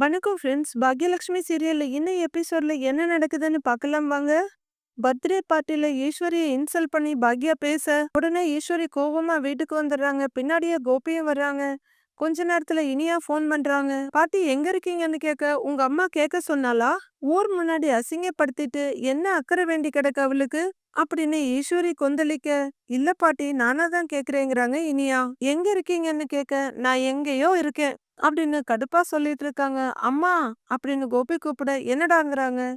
வணக்கம் ஃப்ரெண்ட்ஸ். பாக்யலக்ஷ்மி சீரியலில் இன்னும் எபிசோட்ல என்ன நடக்குதுன்னு பார்க்கலாம் வாங்க. பர்த்டே பார்ட்டியில் ஈஸ்வரியை இன்சல்ட் பண்ணி பாக்யா பேச, உடனே ஈஸ்வரி கோபமாக வீட்டுக்கு வந்துடுறாங்க. பின்னாடியே கோபியும் வர்றாங்க. கொஞ்ச நேரத்துல இனியா ஃபோன் பண்றாங்க. பாட்டி எங்க இருக்கீங்கன்னு கேட்க, உங்க அம்மா கேட்க சொன்னாலா ஊர் முன்னாடி அசிங்கப்படுத்திட்டு என்ன அக்கறை வேண்டி கிடக்கு அவளுக்கு? அப்படின்னு ஈஸ்வரி கொந்தளிக்க, இல்ல பாட்டி நானா தான் கேக்குறேங்கிறாங்க இனியா. எங்க இருக்கீங்கன்னு கேட்க, நான் எங்கேயோ இருக்கேன். அப்படின்னு கடுப்பா சொல்லிட்டு இருக்காங்க. அம்மா அப்படின்னு கோபி கூப்பிட என்னடாங்கிறாங்க.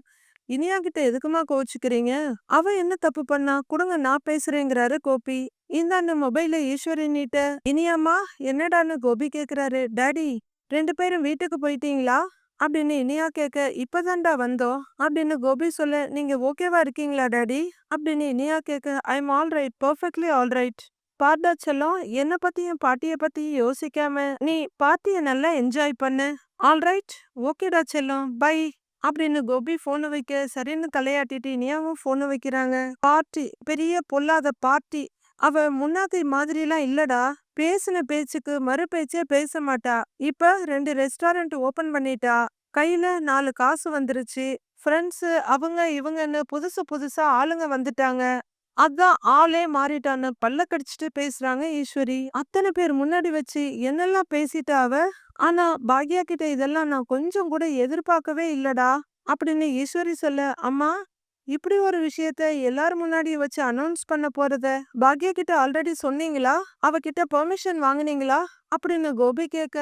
இனியா கிட்ட எதுக்குமா கோவிச்சுக்கிறீங்க? அவ என்ன தப்பு பண்ணா? கொடுங்க நான் பேசுறேங்கிறாரு கோபி. இந்தான்னு மொபைல ஈஸ்வரி நீட்ட, இனியாம்மா என்னடான்னு கோபி கேக்குறாரு. டேடி ரெண்டு பேரும் வீட்டுக்கு போயிட்டீங்களா? அப்படின்னு இனியா கேட்க, இப்பதான்டா வந்தோம். அப்படின்னு கோபி சொல்ல, நீங்க ஓகேவா இருக்கீங்களா டேடி அப்படின்னு இனியா கேட்க, I am all right perfectly all right. பாட்டா செல்லம் என்னை பத்தியும் பாட்டியை பத்தியும் யோசிக்காம நீ பாட்டியை நல்லா என்ஜாய் பண்ணு. ஆல் ரைட் ஓகேடா செல்லம் பை அப்படின்னு கோபி ஃபோனை வைக்க சரின்னு தலையாட்டிட்டு இனியாவும் ஃபோனை வைக்கிறாங்க. பார்ட்டி பெரிய பொல்லாத பார்ட்டி அவ முன்னாடி மாதிரிலாம் இல்லடா. பேசின பேச்சுக்கு மறு பேச்சே பேச மாட்டா. இப்ப ரெண்டு ரெஸ்டாரண்ட் ஓபன் பண்ணிட்டா. கையில நாலு காசு வந்துருச்சு. ஃப்ரெண்ட்ஸு அவங்க இவங்கன்னு புதுசு புதுசா ஆளுங்க வந்துட்டாங்க. அதான் ஆளே மாறிட்டான்னு பல்ல கடிச்சிட்டு பேசுறாங்க ஈஸ்வரி. அத்தனை பேர் முன்னாடி வச்சு என்னெல்லாம் பேசிட்டா அவ? ஆனா பாக்யா கிட்ட இதெல்லாம் நான் கொஞ்சம் கூட எதிர்பார்க்கவே இல்லடா அப்படின்னு ஈஸ்வரி சொல்ல அம்மா இப்படி ஒரு விஷயத்த எல்லாரும் முன்னாடி வச்சு அனௌன்ஸ் பண்ண போறத பாக்யா கிட்ட ஆல்ரெடி சொன்னீங்களா? அவகிட்ட பெர்மிஷன் வாங்குனீங்களா? அப்படின்னு கோபி கேட்க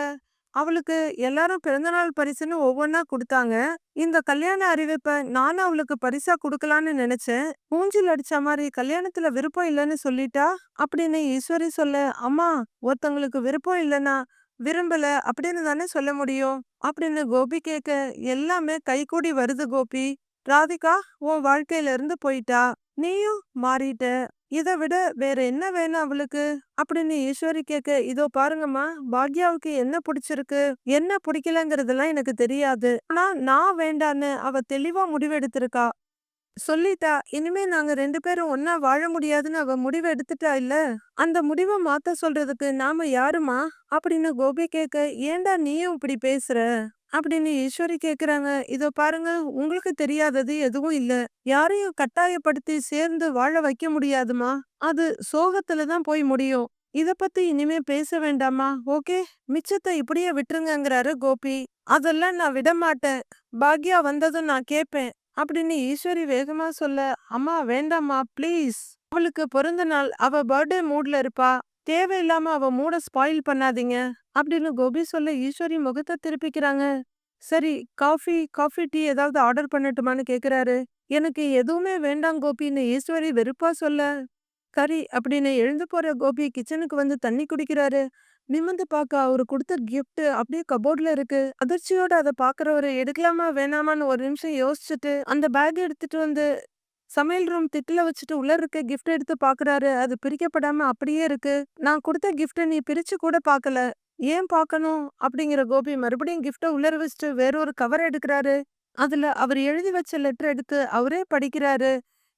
அவளுக்கு எல்லாரும் பிறந்தநாள் பரிசுன்னு ஒவ்வொன்னா குடுத்தாங்க. இந்த கல்யாண அறிவிப்ப நானும் அவளுக்கு பரிசா கொடுக்கலான்னு நினைச்சேன். மூஞ்சில் அடிச்ச மாதிரி கல்யாணத்துல விருப்பம் இல்லன்னு சொல்லிட்டா அப்படின்னு ஈஸ்வரி சொல்ல, அம்மா ஒருத்தங்களுக்கு விருப்பம் இல்லைன்னா விரும்பல அப்படின்னு தானே சொல்ல முடியும் அப்படின்னு கோபி கேட்க, எல்லாமே கைகூடி வருது கோபி. ராதிகா உன் வாழ்க்கையில இருந்து போயிட்டா. நீயும் மாறிட்ட. இதை விட வேற என்ன வேணும் அவளுக்கு? அப்படின்னு ஈஸ்வரி கேட்க, இதோ பாருங்கம்மா, பாக்யாவுக்கு என்ன பிடிச்சிருக்கு என்ன பிடிக்கலங்கிறதெல்லாம் எனக்கு தெரியாது. ஆனா நான் வேண்டான்னு அவ தெளிவா முடிவெடுத்திருக்கா. சொல்லிட்டா, இனிமே நாங்க ரெண்டு பேரும் ஒன்னா வாழ முடியாதுன்னு அவ முடிவு எடுத்துட்டா இல்ல? அந்த முடிவை மாத்த சொல்றதுக்கு நாம யாருமா? அப்படின்னு கோபி கேட்க, ஏன்டா நீயும் இப்படி பேசுற? அப்படின்னு ஈஸ்வரி கேக்குறாங்க. இதோ பாருங்க, உங்களுக்கு தெரியாதது எதுவும் இல்ல. யாரையும் கட்டாயப்படுத்தி சேர்ந்து வாழ வைக்க முடியாதுமா. அது சோகத்துல தான் போய் முடியும். இத பத்தி இனிமே பேச வேண்டாமா? ஓகே மிச்சத்தை இப்படியே விட்டுருங்கங்கிறாரு கோபி. அதெல்லாம் நான் விட மாட்டேன். பாக்யா வந்ததும் நான் கேட்பேன். அப்படின்னு ஈஸ்வரி வேகமா சொல்ல, அம்மா வேண்டாம்மா ப்ளீஸ். அவளுக்கு பிறந்த நாள் அவ பர்த்டே மூட்ல இருப்பா. தேவையில்லாம அவ மூட ஸ்பாயில் பண்ணாதீங்க. அப்படின்னு கோபி சொல்ல ஈஸ்வரி முகத்தை திருப்பிக்கிறாங்க. சரி காஃபி காஃபி டீ ஏதாவது ஆர்டர் பண்ணட்டுமான்னு கேக்குறாரு. எனக்கு எதுவுமே வேண்டாம் கோபின்னு ஈஸ்வரி வெறுப்பா சொல்ல, கரி அப்படின்னு எழுந்து போற கோபி கிச்சனுக்கு வந்து தண்ணி குடிக்கிறாரு. நிமிர்ந்து பார்க்க அவரு கொடுத்த கிஃப்ட் அப்படியே கபோர்ட்ல இருக்கு. அதிர்ச்சியோட அதை பாக்குறவரு எடுக்கலாமா வேணாமான்னு ஒரு நிமிஷம் யோசிச்சுட்டு அந்த பேக் எடுத்துட்டு வந்து சமையல் ரூம் திட்டுல வச்சுட்டு உள்ள இருக்க கிஃப்ட் எடுத்து பாக்குறாரு. அது பிரிக்கப்படாம அப்படியே இருக்கு. நான் கொடுத்த கிஃப்ட நீ பிரிச்சு கூட பார்க்கல. ஏன் பார்க்கணும்? அப்படிங்கிற கோபி மறுபடியும் கிஃப்டை உள்ளர வச்சுட்டு வேற ஒரு கவர் எடுக்கிறாரு. அதுல அவர் எழுதி வச்ச லெட்டர் எடுத்து அவரே படிக்கிறாரு.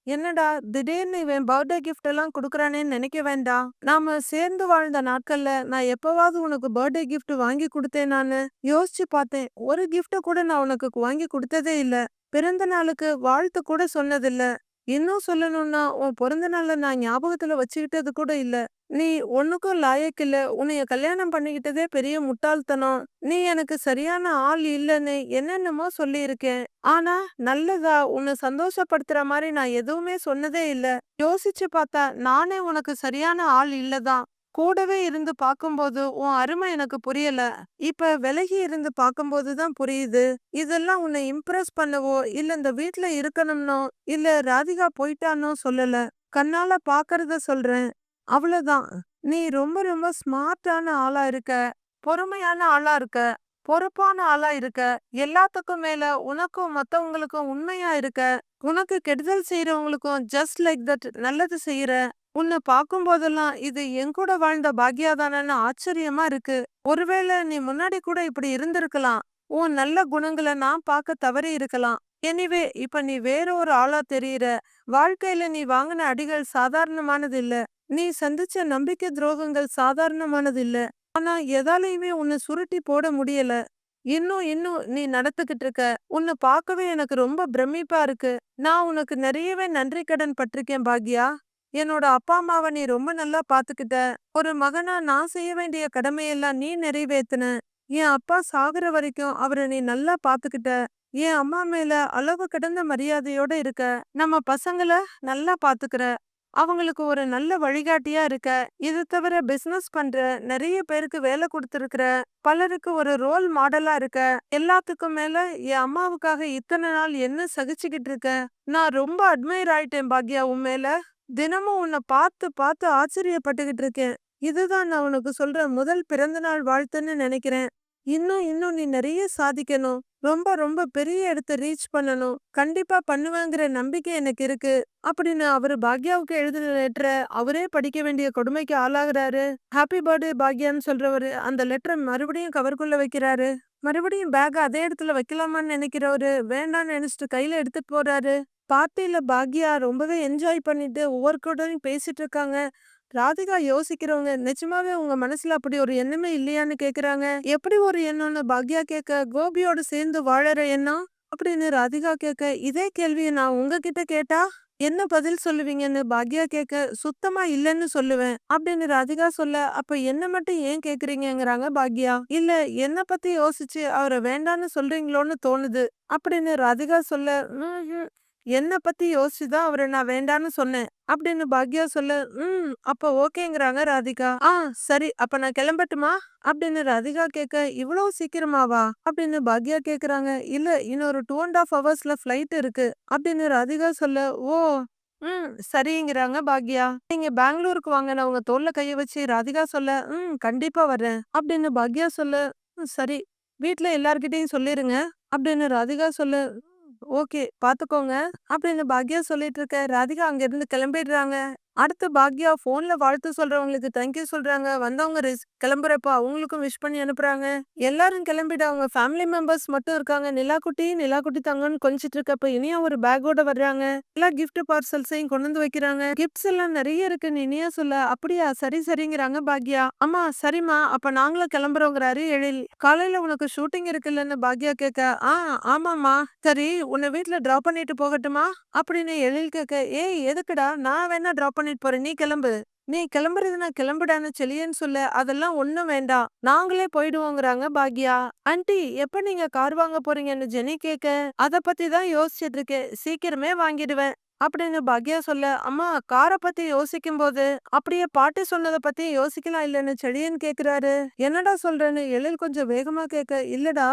என்னடா திடீர்னு இவன் பர்த்டே கிஃப்ட் எல்லாம் கொடுக்குறானேன்னு நினைக்க வேண்டாம். நாம சேர்ந்து வாழ்ந்த நாட்கள்ல நான் எப்பவாவது உனக்கு பர்த்டே கிஃப்ட் வாங்கி கொடுத்தேன் நானு. யோசிச்சு பார்த்தேன். ஒரு கிஃப்ட கூட நான் உனக்கு வாங்கி கொடுத்ததே இல்ல. பிறந்த நாளுக்கு வாழ்த்து கூட சொன்னதில்ல. இன்னும் சொல்லணும்னா உன் பிறந்த நாள நான் ஞாபகத்துல வச்சுக்கிட்டது கூட இல்ல. நீ ஒண்ணுக்கும் லாயக்கில்ல. உன்னைய கல்யாணம் பண்ணிக்கிட்டதே பெரிய முட்டாள்தனம். நீ எனக்கு சரியான ஆள் இல்லைன்னு என்னென்னமோ சொல்லியிருக்கேன். ஆனா நல்லதா உன்னை சந்தோஷப்படுத்துற மாதிரி நான் எதுவுமே சொன்னதே இல்ல. யோசிச்சு பார்த்தா நானே உனக்கு சரியான ஆள் இல்லதான். கூடவே இருந்து பார்க்கும்போது உன் அருமை எனக்கு புரியல. இப்ப விலகி இருந்து பார்க்கும்போது தான் புரியுது. இதெல்லாம் உன்னை இம்ப்ரெஸ் பண்ணவோ, இல்ல இந்த வீட்ல இருக்கணும்னோ, இல்ல ராதிகா போயிட்டானோ சொல்லல. கண்ணால பாக்குறத சொல்றேன். அவ்வளவுதான். நீ ரொம்ப ரொம்ப ஸ்மார்ட்டான ஆளா இருக்க. பொறுமையான ஆளா இருக்க. பொறுப்பான ஆளா இருக்க. எல்லாத்துக்கும் மேல உனக்கும் மத்தவங்களுக்கும் உண்மையா இருக்க. உனக்கு கெடுதல் செய்யறவங்களுக்கும் ஜஸ்ட் லைக் தட் நல்லது செய்யற. உன்னை பார்க்கும் போதெல்லாம் இது என் கூட வாழ்ந்த பாக்யா தானேன்னு ஆச்சரியமா இருக்கு. ஒருவேளை நீ முன்னாடி கூட இப்படி இருந்திருக்கலாம். உன் நல்ல குணங்களை நான் பார்க்க தவறி இருக்கலாம். எனிவே இப்ப நீ வேற ஒரு ஆளா தெரியற வாழ்க்கையில நீ வாங்கின அடிகள் சாதாரணமானது இல்ல. நீ சந்திச்ச நம்பிக்கை துரோகங்கள் சாதாரணமானது இல்ல. ஆனா எதாலையுமே உன்னை சுருட்டி போட முடியல. இன்னும் இன்னும் நீ நடத்துக்கிட்டு இருக்க. உன்ன பார்க்கவே எனக்கு ரொம்ப பிரமிப்பா இருக்கு. நான் உனக்கு நிறையவே நன்றி கடன் பட்டிருக்கேன் பாக்யா. என்னோட அப்பா அம்மாவ நீ ரொம்ப நல்லா பாத்துக்கிட்ட ஒரு மகனா நான் செய்ய வேண்டிய கடமையெல்லாம் நீ நிறைவேத்துன. என் அப்பா சாகுற வரைக்கும் அவர நீ நல்லா பாத்துக்கிட்ட என் அம்மா மேல அளவு கடந்த மரியாதையோட இருக்க. நம்ம பசங்கள நல்லா பாத்துக்கிற அவங்களுக்கு ஒரு நல்ல வழிகாட்டியா இருக்க. இது தவிர பிசினஸ் பண்ற, நிறைய பேருக்கு வேலை கொடுத்துருக்குற பலருக்கு ஒரு ரோல் மாடலா இருக்க. எல்லாத்துக்கும் மேல என் அம்மாவுக்காக இத்தனை நாள் என்ன சகிச்சுக்கிட்டு இருக்க. நான் ரொம்ப அட்மையர் ஆயிட்டேன் பாக்யா உன் மேல. தினமும் உன்னை பார்த்து பார்த்து ஆச்சரியப்பட்டுக்கிட்டு இருக்கேன். இதுதான் நான் உனக்கு சொல்ற முதல் பிறந்தநாள் வாழ்த்துன்னு நினைக்கிறேன். இன்னும் இன்னும் நீ நிறைய சாதிக்கணும். ரொம்ப ரொம்ப பெரிய இடத்த ரீச் பண்ணணும். கண்டிப்பா பண்ணுவேங்கிற நம்பிக்கை எனக்கு இருக்கு. அப்படின்னு அவரு பாக்யாவுக்கு எழுதின லெட்டரை அவரே படிக்க வேண்டிய கொடுமைக்கு ஆளாகிறாரு ஹாப்பி பர்த்டே பாக்யான்னு சொல்றவரு அந்த லெட்டரை மறுபடியும் கவர்க்குள்ள வைக்கிறாரு. மறுபடியும் பேக் அதே இடத்துல வைக்கலாமான்னு நினைக்கிறவரு வேண்டாம்னு நினைச்சிட்டு கையில எடுத்துட்டு போறாரு. பார்ட்டியில பாக்யா ரொம்பவே என்ஜாய் பண்ணிட்டு ஒவ்வொருத்தரோடையும் பேசிட்டு இருக்காங்க. ராதிகா யோசிக்கிறவங்க நிஜமாவே உங்க மனசுல அப்படி ஒரு எண்ணமே இல்லையான்னு கேக்குறாங்க. எப்படி ஒரு எண்ணம்னு பாக்யா கேட்க கோபியோட சேர்ந்து வாழற எண்ணம்? அப்படின்னு ராதிகா கேட்க இதே கேள்வியை நான் உங்ககிட்ட கேட்டா என்ன பதில் சொல்லுவீங்கன்னு பாக்யா கேட்க சுத்தமா இல்லைன்னு சொல்லுவேன். அப்படின்னு ராதிகா சொல்ல அப்ப என்ன மட்டும் ஏன் கேக்குறீங்கிறாங்க பாக்யா. இல்ல என்ன பத்தி யோசிச்சு அவரை வேண்டான்னு சொல்றீங்களோன்னு தோணுது. அப்படின்னு ராதிகா சொல்ல என்ன பத்தி யோசிச்சுதான் அவரை நான் வேண்டான்னு சொன்னேன். அப்படின்னு பாக்யா சொல்ல ம் அப்ப ஓகேங்கிறாங்க ராதிகா. ஆ சரி அப்ப நான் கிளம்பட்டுமா? அப்படின்னு ராதிகா கேட்க இவ்வளவு சீக்கிரமாவா? அப்படின்னு பாக்யா கேக்குறாங்க இல்ல இன்னொரு டூ அண்ட் ஹாஃப் ஹவர்ஸ்ல ஃபிளைட் இருக்கு. அப்படின்னு ராதிகா சொல்ல ஓ ம் சரிங்கிறாங்க பாக்யா. நீங்க பெங்களூருக்கு வாங்க நான் உங்க தோல்ல கைய வச்சு ராதிகா சொல்ல ம் கண்டிப்பா வரேன் அப்படின்னு பாக்யா சொல்ல "ம், சரி வீட்டில் எல்லார்கிட்டயும் சொல்லிருங்க. அப்படின்னு ராதிகா சொல்ல ஓகே பாத்துக்கோங்க. அப்படின்னு பாக்யா சொல்லிட்டு இருக்க ராதிகா அங்க இருந்து கிளம்பிடுறாங்க. அடுத்து பாக்யா ஃபோனில் வாழ்த்து சொல்கிறவங்களுக்கு தேங்க்யூ சொல்கிறாங்க வந்தவங்க ரிஸ்- கிளம்புறப்ப அவங்களுக்கும் விஷ் பண்ணி அனுப்புகிறாங்க எல்லாரும் கிளம்பிட்டு அவங்க ஃபேமிலி மெம்பர்ஸ் மட்டும் இருக்காங்க. நிலா குட்டி நிலா குட்டி தங்கன்னு கொஞ்சிட்டு இருக்கப்ப இனியா ஒரு பேக்கோட வர்றாங்க. எல்லா கிஃப்ட் பார்சல்ஸையும் கொண்டு வந்து வைக்கிறாங்க. கிஃப்ட்ஸ் எல்லாம் நிறைய இருக்குன்னு இனியா சொல்ல அப்படியா சரி சரிங்கிறாங்க பாக்யா. அம்மா சரிம்மா அப்ப நாங்களும் கிளம்புறோங்கிறாரு எழில். காலையில உனக்கு ஷூட்டிங் இருக்குல்லன்னு பாக்யா கேட்க ஆ ஆமாம்மா. சரி உன்னை வீட்டில் டிராப் பண்ணிட்டு போகட்டுமா? அப்படின்னு எழில் கேட்க ஏய் எதுக்குடா? நான் வேணா டிராப் கூட்டிட்டு போறேன் நீ கிளம்பு. நீ கிளம்புறதுனா கிளம்புடான்னு செலியன்னு சொல்ல. அதெல்லாம் ஒண்ணும் வேண்டாம். நாங்களே போயிடுவோங்கிறாங்க பாக்யா. ஆண்டி எப்ப நீங்க கார் வாங்க போறீங்கன்னு ஜெனி கேட்க அத பத்தி தான் யோசிச்சுட்டு இருக்கேன் சீக்கிரமே வாங்கிடுவேன். அப்படின்னு பாக்யா சொல்ல அம்மா காரை பத்தி யோசிக்கும் போது அப்படியே பாட்டி சொன்னதை பத்தி யோசிக்கலாம் இல்லைன்னு செடியன் கேக்குறாரு. என்னடா சொல்றேன்னு எழில் கொஞ்சம் வேகமா கேட்க இல்லடா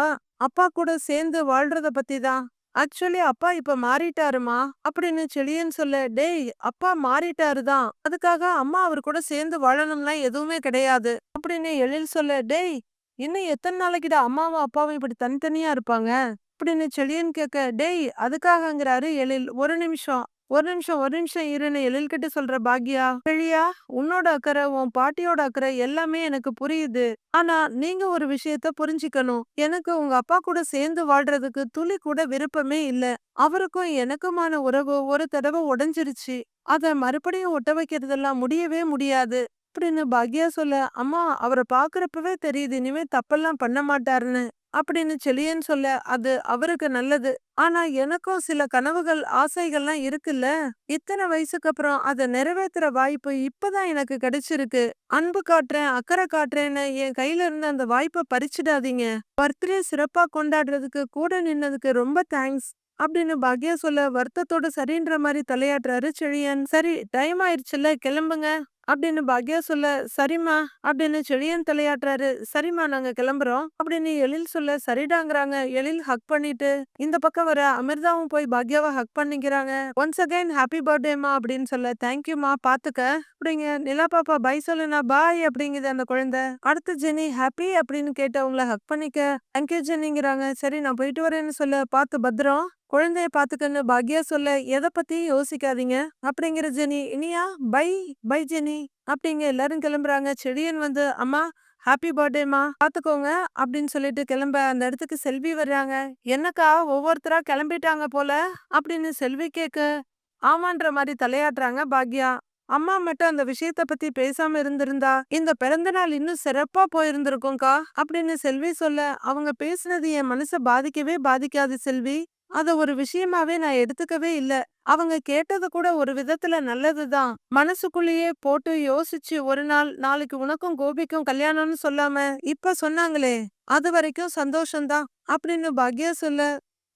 அப்பா கூட சேர்ந்து வாழ்றத பத்தி தான் ஆக்சுவலி அப்பா இப்ப மாறிட்டாருமா? அப்படின்னு செழியன் சொல்ல டேய் அப்பா மாறிட்டாரு தான் அதுக்காக அம்மா அவர் கூட சேர்ந்து வாழணும்லாம் எதுவுமே கிடையாது. அப்படின்னு எழில் சொல்ல டேய் இன்னும் எத்தனை நாளைக்குடா அம்மாவும் அப்பாவும் இப்படி தனித்தனியா இருப்பாங்க? அப்படின்னு செழியன் கேட்க டேய் அதுக்காகங்கிறாரு எழில். ஒரு நிமிஷம் ஒரு நிமிஷம் ஒரு நிமிஷம் இருன்னு எழில் கிட்ட சொல்ற பாக்யா கிழியா உன்னோட அக்கறை உன் பாட்டியோட அக்கறை எல்லாமே எனக்கு புரியுது. ஆனா நீங்க ஒரு விஷயத்த புரிஞ்சுக்கணும். எனக்கு உங்க அப்பா கூட சேர்ந்து வாழ்றதுக்கு துளி கூட விருப்பமே இல்ல. அவருக்கும் எனக்குமான உறவு ஒரு தடவை உடைஞ்சிருச்சு. அத மறுபடியும் ஒட்ட வைக்கிறதெல்லாம் முடியவே முடியாது. அப்படின்னு பாக்யா சொல்ல அம்மா அவரை பாக்குறப்பவே தெரியுது. இனிமே தப்பெல்லாம் பண்ண மாட்டாருன்னு. அப்படின்னு செலியன் சொல்ல அது அவருக்கு நல்லது. ஆனா எனக்கும் சில கனவுகள் ஆசைகள்லாம் இருக்குல்ல? இத்தனை வயசுக்கு அப்புறம் அதை நிறைவேத்துற வாய்ப்பு இப்பதான் எனக்கு கிடைச்சிருக்கு. அன்பு காட்டுறேன் அக்கறை காட்டுறேன்னு என் கையில இருந்து அந்த வாய்ப்பை பறிச்சிடாதீங்க. பர்த்டே சிறப்பா கொண்டாடுறதுக்கு கூட நின்னதுக்கு ரொம்ப தேங்க்ஸ் அப்படின்னு பாக்யா சொல்ல வருத்தத்தோட சரின்ற மாதிரி தலையாட்டுறாரு செழியன். சரி டைம் ஆயிடுச்சுல்ல கிளம்புங்க. அப்படின்னு பாக்யா சொல்ல சரிம்மா அப்படின்னு செழியன் தலையாட்டுறாரு. சரிம்மா நாங்க கிளம்புறோம் அப்படின்னு எழில் சொல்ல சரிடாங்கிறாங்க எழில் ஹக் பண்ணிட்டு இந்த பக்கம் வர அமிர்தாவும் போய் பாக்யாவை ஹக் பண்ணிக்கிறாங்க. ஒன்ஸ் அகைன் ஹாப்பி பர்த்டேமா அப்படின்னு சொல்ல தேங்க்யூமா பாத்துக்க அப்படிங்க நிலா பாப்பா பை சொல்லுனா பாய் அப்படிங்குது அந்த குழந்தை. அடுத்து ஜெனி ஹாப்பி அப்படின்னு கேட்டு அவங்கள ஹக் பண்ணிக்க தேங்க்யூ ஜெனிங்கிறாங்க. சரி நான் போயிட்டு வரேன்னு சொல்ல பார்த்து பத்திரம். குழந்தைய பாத்துக்கன்னு பாக்யா சொல்ல எதை பத்தியும் யோசிக்காதீங்க. அப்படிங்கிற Jenny Iniya bye bye Jenny அப்படிங்க எல்லாரும் கிளம்புறாங்க. செடியன் வந்து அம்மா ஹாப்பி பர்த்டேமா பாத்துக்கோங்க அப்படின்னு சொல்லிட்டு கிளம்ப அந்த இடத்துக்கு செல்வி வர்றாங்க. என்னக்கா ஒவ்வொருத்தரா கிளம்பிட்டாங்க போல அப்படின்னு செல்வி கேக்க ஆமான்ற மாதிரி தலையாட்டுறாங்க பாக்யா. அம்மா மட்டும் அந்த விஷயத்த பத்தி பேசாம இருந்திருந்தா இந்த பிறந்த நாள் இன்னும் சிறப்பா போயிருந்திருக்கும்க்கா அப்படின்னு செல்வி சொல்ல அவங்க பேசுனது என் மனச பாதிக்கவே பாதிக்காது செல்வி. அத ஒரு விஷயமாவே நான் எடுத்துக்கவே இல்ல. அவங்க கேட்டது கூட ஒரு விதத்துல நல்லதுதான் மனசுக்குள்ளேயே போட்டு யோசிச்சு ஒரு நாள் நாளைக்கு உனக்கும் கோபிக்கும் கல்யாணம்னு சொல்லாம இப்ப சொன்னாங்களே அது வரைக்கும் சந்தோஷம்தான் அப்படின்னு பாக்யா சொல்ல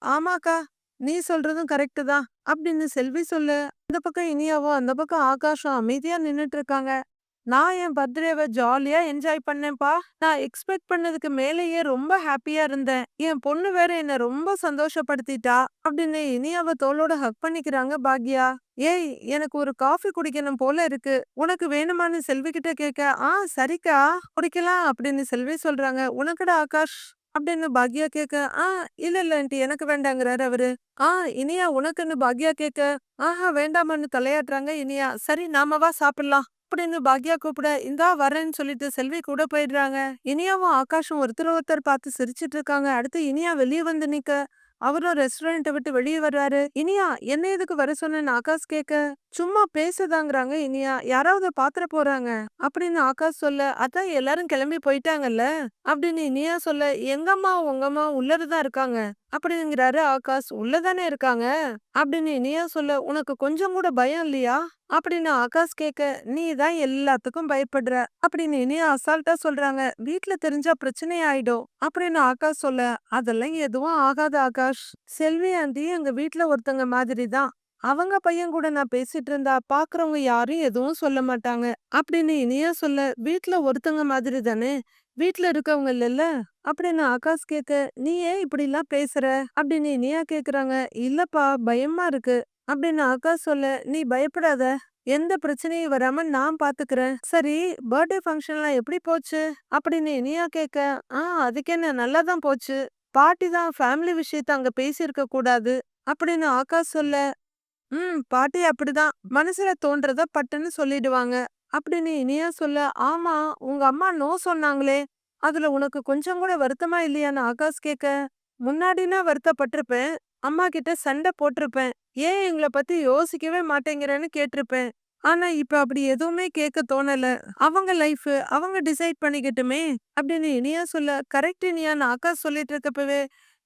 ஆமாக்கா நீ சொல்றதும் கரெக்ட் தான். அப்படின்னு செல்வி சொல்லு இந்த பக்கம் இனியாவோ அந்த பக்கம் ஆகாஷம் அமைதியா நின்னுட்டு இருக்காங்க. நான் என் பர்த்டேவை ஜாலியா என்ஜாய் பண்ணேன்ப்பா. நான் எக்ஸ்பெக்ட் பண்ணதுக்கு மேலேயே ரொம்ப ஹாப்பியா இருந்தேன். என் பொண்ணு வேற என்ன ரொம்ப சந்தோஷப்படுத்திட்டா. அப்படின்னு இனியாவ தோளோட ஹக் பண்ணிக்கிறாங்க பாக்யா. ஏய் எனக்கு ஒரு காஃபி குடிக்கணும் போல இருக்கு. உனக்கு வேணுமான்னு செல்வி கிட்ட கேட்க ஆ சரிக்கா. குடிக்கலாம் அப்படின்னு செல்வி சொல்றாங்க. உனக்குடா ஆகாஷ்? அப்படின்னு பாக்யா கேட்க ஆ இல்ல இல்ல ஆண்டி எனக்கு வேண்டாங்கிறாரு அவரு. ஆ இனியா உனக்குன்னு பாக்யா கேட்க ஆஹா வேண்டாமான்னு தலையாடுறாங்க இனியா. சரி நாமவா சாப்பிடலாம். அப்படின்னு பாக்யா கூப்பிட இந்தா வரேன்னு சொல்லிட்டு செல்வி கூட போயிடுறாங்க. இனியாவும் ஆகாஷும் ஒருத்தர் ஒருத்தர் பார்த்து சிரிச்சிட்டு இருக்காங்க. அடுத்து இனியா வெளியே வந்து நிக்க. அவரும் ரெஸ்டாரண்ட்டை விட்டு வெளியே வர்றாரு. இனியா என்ன எதுக்கு வர சொன்னேன்னு ஆகாஷ் கேட்க சும்மா பேசதாங்கிறாங்க இனியா. யாராவது பாத்திர போறாங்க. அப்படின்னு ஆகாஷ் சொல்ல அதான் எல்லாரும் கிளம்பி போயிட்டாங்கல்ல? அப்படின்னு இனியா சொல்ல எங்கம்மா உங்கம்மா உள்ளதான் இருக்காங்க. அப்படிங்கிறாரு ஆகாஷ். உள்ளதானே இருக்காங்க? அப்படின்னு இனியா சொல்ல உனக்கு கொஞ்சம் கூட பயம் இல்லையா? அப்படின்னு ஆகாஷ் கேட்க நீ தான் எல்லாத்துக்கும் பயப்படுற அப்படின்னு இனி அசால்ட்டா சொல்றாங்க. வீட்ல தெரிஞ்சா பிரச்சனை ஆயிடும் அப்படின்னு ஆகாஷ் சொல்ல அதெல்லாம் எதுவும் ஆகாது ஆகாஷ். செல்வி ஆண்டி எங்க வீட்ல ஒருத்தங்க மாதிரி தான். அவங்க பையன் கூட நான் பேசிட்டு இருந்தா பாக்குறவங்க யாரும் எதுவும் சொல்ல மாட்டாங்க அப்படின்னு இனியா சொல்ல வீட்ல ஒருத்தங்க மாதிரி தானே? வீட்டுல இருக்கவங்க இல்லல்ல? அப்படின்னு ஆகாஷ் கேட்க நீ ஏன் இப்படி எல்லாம் பேசுற? அப்படின்னு இனியா கேக்குறாங்க இல்லப்பா பயமா இருக்கு. அப்படின்னு ஆகாஷ் சொல்ல நீ பயப்படாத. எந்த பிரச்சனையும் வராம நான் பாத்துக்கிறேன். சரி பர்த்டே ஃபங்க்ஷன்லாம் எப்படி போச்சு? அப்படின்னு இனியா கேட்க ஆ அதுக்கு என்ன? நல்லா தான் போச்சு. பாட்டி தான் ஃபேமிலி விஷயத்த அங்க பேசியிருக்க கூடாது. அப்படின்னு ஆகாஷ் சொல்ல ம் பாட்டி அப்படிதான். மனசுல தோன்றத பட்டுன்னு சொல்லிடுவாங்க. அப்படின்னு இனியா சொல்ல ஆமா உங்க அம்மா நோ சொன்னாங்களே. அதுல உனக்கு கொஞ்சம் கூட வருத்தமா இல்லையான்னு ஆகாஷ் கேட்க முன்னாடினா வருத்தப்பட்டிருப்பேன். அம்மா கிட்ட சண்டை போட்டிருப்பேன். ஏன் எங்களை பத்தி யோசிக்கவே மாட்டேங்கிறேன்னு கேட்டிருப்பேன். ஆனா இப்ப அப்படி எதுவுமே கேட்க தோணல. அவங்க லைஃப் அவங்க டிசைட் பண்ணிக்கட்டுமே அப்படின்னு இனியா சொல்ல கரெக்ட் நீயா நான் அக்கா சொல்லிட்டு இருக்கப்பவே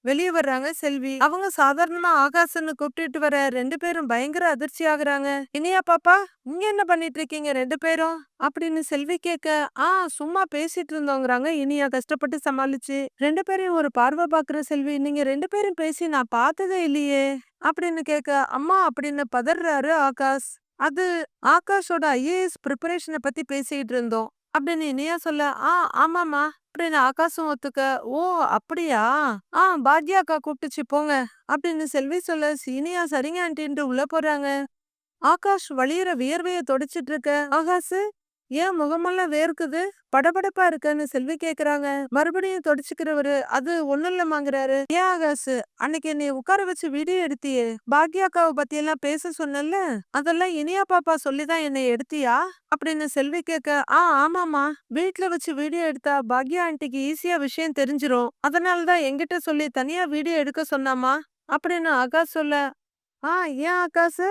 வெளியே வர்றாங்க செல்வி. அவங்க சாதாரணமா ஆகாசன்னு கூப்பிட்டுட்டு வர ரெண்டு பேரும் பயங்கர அதிர்ச்சி ஆகுறாங்க. இனியா பாப்பா இங்க என்ன பண்ணிட்டு இருக்கீங்க ரெண்டு பேரும்? அப்படின்னு செல்வி கேட்க ஆ சும்மா பேசிட்டு இருந்தோங்கிறாங்க. இனியா கஷ்டப்பட்டு சமாளிச்சு ரெண்டு பேரையும் ஒரு பார்வை பாக்குற செல்வி. நீங்க ரெண்டு பேரும் பேசி நான் பார்த்ததே இல்லையே. அப்படின்னு கேட்க அம்மா அப்படின்னு பதறாரு ஆகாஷ். அது ஆகாஷோட ஐஏஎஸ் ப்ரிப்பரேஷனை பத்தி பேசிட்டு இருந்தோம். அப்படின்னு இனியா சொல்ல? ஆ ஆமாமா அப்படின்னு ஆகாசம் ஒத்துக்க? ஓ அப்படியா? ஆ பாக்யா அக்கா கூப்பிட்டுச்சு போங்க. அப்படின்னு செல்வி சொல்ல சீனியா சரிங்க ஆண்டின்ட்டு உள்ள போறாங்க. ஆகாஷ் வழியிற வியர்வையை தொடச்சிட்டு இருக்க. ஆகாசு ஏன் முகமெல்லாம் வேர்க்குது? படபடப்பா இருக்கன்னு செல்வி கேக்குறாங்க. மறுபடியும் தொடச்சுக்கிறவரு அது ஒண்ணும் இல்லமாங்கிறாரு ஏன் ஆகாசு அன்னைக்கு என்னை உட்கார வச்சு வீடியோ எடுத்தியே. பாக்யா அக்காவை பத்தி எல்லாம் பேச சொன்னல அதெல்லாம் இனியா பாப்பா சொல்லிதான் என்னை எடுத்தியா? அப்படின்னு செல்வி கேட்க ஆ ஆமாமா வீட்ல வச்சு வீடியோ எடுத்தா பாக்யா ஆண்டிக்கு ஈஸியா விஷயம் தெரிஞ்சிரும். அதனாலதான் என்கிட்ட சொல்லி தனியா வீடியோ எடுக்க சொன்னாமா அப்படின்னு ஆகாஷ் சொல்ல ஆ ஏன் ஆகாஷு?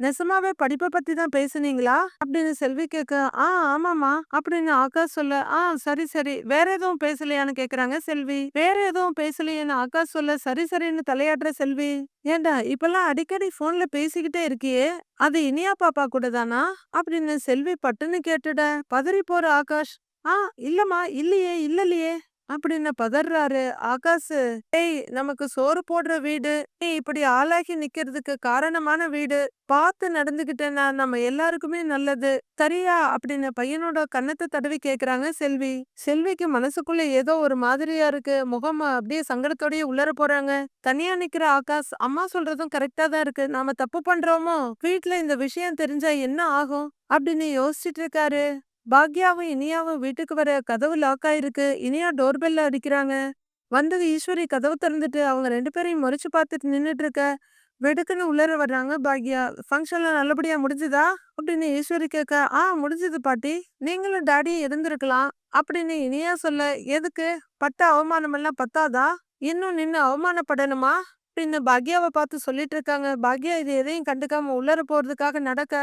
நெசமாவே படிப்பை பத்தி தான் பேசுனீங்களா? அப்படின்னு செல்வி கேட்க ஆ ஆமாமா அப்படின்னு ஆகாஷ் சொல்ல ஆ சரி சரி வேற எதுவும் பேசலையான்னு கேக்குறாங்க செல்வி. வேற எதுவும் பேசலையேன்னு ஆகாஷ் சொல்ல சரி சரின்னு தலையாடுற செல்வி. ஏண்டா இப்பெல்லாம் அடிக்கடி போன்ல பேசிக்கிட்டே இருக்கியே அது இனியா பாப்பா கூட தானா? அப்படின்னு செல்வி பட்டுன்னு கேட்டுட பதறி போற ஆகாஷ். ஆ இல்லம்மா இல்லையே இல்லலையே. அப்படின்னு பதறாரு ஆகாசு ஏய் நமக்கு சோறு போடுற வீடு. நீ இப்படி ஆளாகி நிக்கிறதுக்கு காரணமான வீடு. பார்த்து நடந்துகிட்டேன்னா நம்ம எல்லாருக்குமே நல்லது. சரியா? அப்படின்னு பையனோட கன்னத்தை தடவி கேக்குறாங்க செல்வி. செல்விக்கு மனசுக்குள்ள ஏதோ ஒரு மாதிரியா இருக்கு. முகம் அப்படியே சங்கடத்தோடய உள்ளர போறாங்க. தனியா நிக்கிற ஆகாஷ் அம்மா சொல்றதும் கரெக்டா தான் இருக்கு. நாம தப்பு பண்றோமோ? வீட்டுல இந்த விஷயம் தெரிஞ்சா என்ன ஆகும்? அப்படின்னு யோசிச்சுட்டு இருக்காரு. பாக்யாவும் இனியாவும் வீட்டுக்கு வர கதவு லாக் ஆயிருக்கு. இனியா டோர்பெல்ல அடிக்கிறாங்க. வந்தது ஈஸ்வரி கதவு திறந்துட்டு அவங்க ரெண்டு பேரையும் முறைச்சு பார்த்துட்டு நின்றுட்டு இருக்க வெடுக்குன்னு உள்ளர வர்றாங்க பாக்யா. ஃபங்க்ஷன்லாம் நல்லபடியா முடிஞ்சுதா? அப்படின்னு ஈஸ்வரி கேட்க ஆ முடிஞ்சது பாட்டி. நீங்களும் டாடியும் இருந்திருக்கலாம். அப்படின்னு இனியா சொல்ல எதுக்கு? பட்ட அவமானமெல்லாம் பத்தாதா? இன்னும் நின்று அவமானப்படணுமா? அப்படின்னு பாக்யாவை பார்த்து சொல்லிட்டு இருக்காங்க பாக்யா இது எதையும் கண்டுக்காம உள்ளர போறதுக்காக நடக்க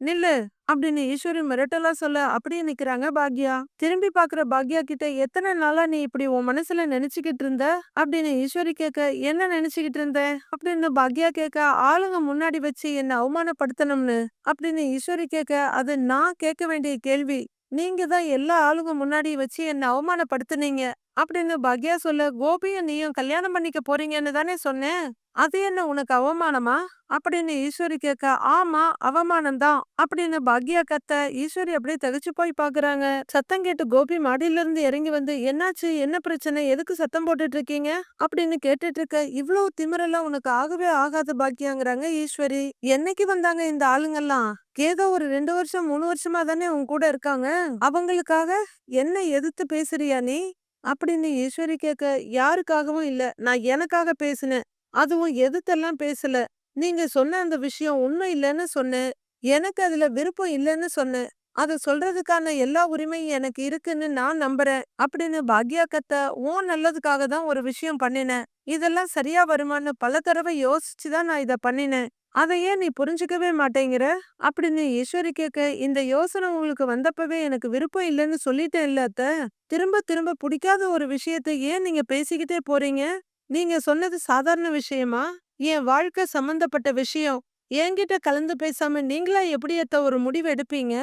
நில்லு அப்படின்னு ஈஸ்வரி மிரட்டலா சொல்ல அப்படியே நிக்கிறாங்க பாக்யா. திரும்பி பாக்குற பாக்யா கிட்ட எத்தனை நாளா நீ இப்படி உன் மனசுல நினைச்சுக்கிட்டு இருந்த? அப்படின்னு ஈஸ்வரி கேட்க என்ன நினைச்சுக்கிட்டு இருந்த அப்படின்னு பாக்யா கேட்க ஆளுங்க முன்னாடி வச்சு என்ன அவமானப்படுத்தணும்னு? அப்படின்னு ஈஸ்வரி கேட்க அது நான் கேட்க வேண்டிய கேள்வி. நீங்க தான் எல்லா ஆளுங்க முன்னாடி வச்சு என்ன அவமானப்படுத்துனீங்க. அப்படின்னு பாக்யா சொல்ல கோபியும் நீயும் கல்யாணம் பண்ணிக்க போறீங்கன்னு தானே சொன்னேன். அது என்ன உனக்கு அவமானமா? அப்படின்னு ஈஸ்வரி கேட்க ஆமா அவமானம் தான். அப்படின்னு பாக்யா கத்த ஈஸ்வரி அப்படியே தகச்சு போய் பாக்குறாங்க. சத்தம் கேட்டு கோபி மாடியில இருந்து இறங்கி வந்து என்னாச்சு? என்ன பிரச்சனை? எதுக்கு சத்தம் போட்டுட்டு இருக்கீங்க அப்படின்னு கேட்டுட்டு இருக்க இவ்வளவு திமிரெல்லாம் உனக்கு ஆகவே ஆகாத பாக்கியாங்கிறாங்க ஈஸ்வரி. என்னைக்கு வந்தாங்க இந்த ஆளுங்கெல்லாம்? ஏதோ ஒரு ரெண்டு வருஷம் மூணு வருஷமா தானே உன் கூட இருக்காங்க. அவங்களுக்காக என்ன எதிர்த்து பேசுறியா நீ? அப்படின்னு ஈஸ்வரி கேட்க யாருக்காகவும் இல்ல. நான் எனக்காக பேசினேன். அதுவும் எதுத்தெல்லாம் பேசல. நீங்க சொன்ன அந்த விஷயம் உண்மை இல்லைன்னு சொன்னேன். எனக்கு அதுல விருப்பம் இல்லைன்னு சொன்னேன். அத சொல்றதுக்கான எல்லா உரிமையும் எனக்கு இருக்குன்னு நான் நம்புறேன். அப்படின்னு பாக்யா கத்த உன் நல்லதுக்காக தான் ஒரு விஷயம் பண்ணினேன். இதெல்லாம் சரியா வருமான்னு பல தடவை யோசிச்சுதான் நான் இத பண்ணினேன். அதை ஏன் நீ புரிஞ்சுக்கவே மாட்டேங்கிற? அப்படின்னு ஈஸ்வரி கேட்க இந்த யோசனை உங்களுக்கு வந்தப்பவே எனக்கு விருப்பம் இல்லைன்னு சொல்லிட்டேன் இல்ல அத்த. திரும்ப திரும்ப பிடிக்காத ஒரு விஷயத்தை ஏன் நீங்க பேசிக்கிட்டே போறீங்க? நீங்க சொன்னது சாதாரண விஷயமா? என் வாழ்க்கை சம்பந்தப்பட்ட விஷயம். என்கிட்ட கலந்து பேசாம நீங்களா எப்படியத்த ஒரு முடிவு எடுப்பீங்க?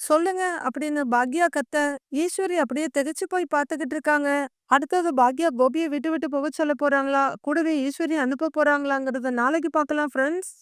சொல்லுங்க அப்படின்னு பாக்யா கத்த ஈஸ்வரி அப்படியே திகைச்சு போய் பார்த்துக்கிட்டு இருக்காங்க. அடுத்தது பாக்யா கோபியை விட்டு விட்டு போக சொல்ல போறாங்களா? கூடவே ஈஸ்வரி அனுப்ப போறாங்களாங்கிறத நாளைக்கு பார்க்கலாம் ஃப்ரெண்ட்ஸ்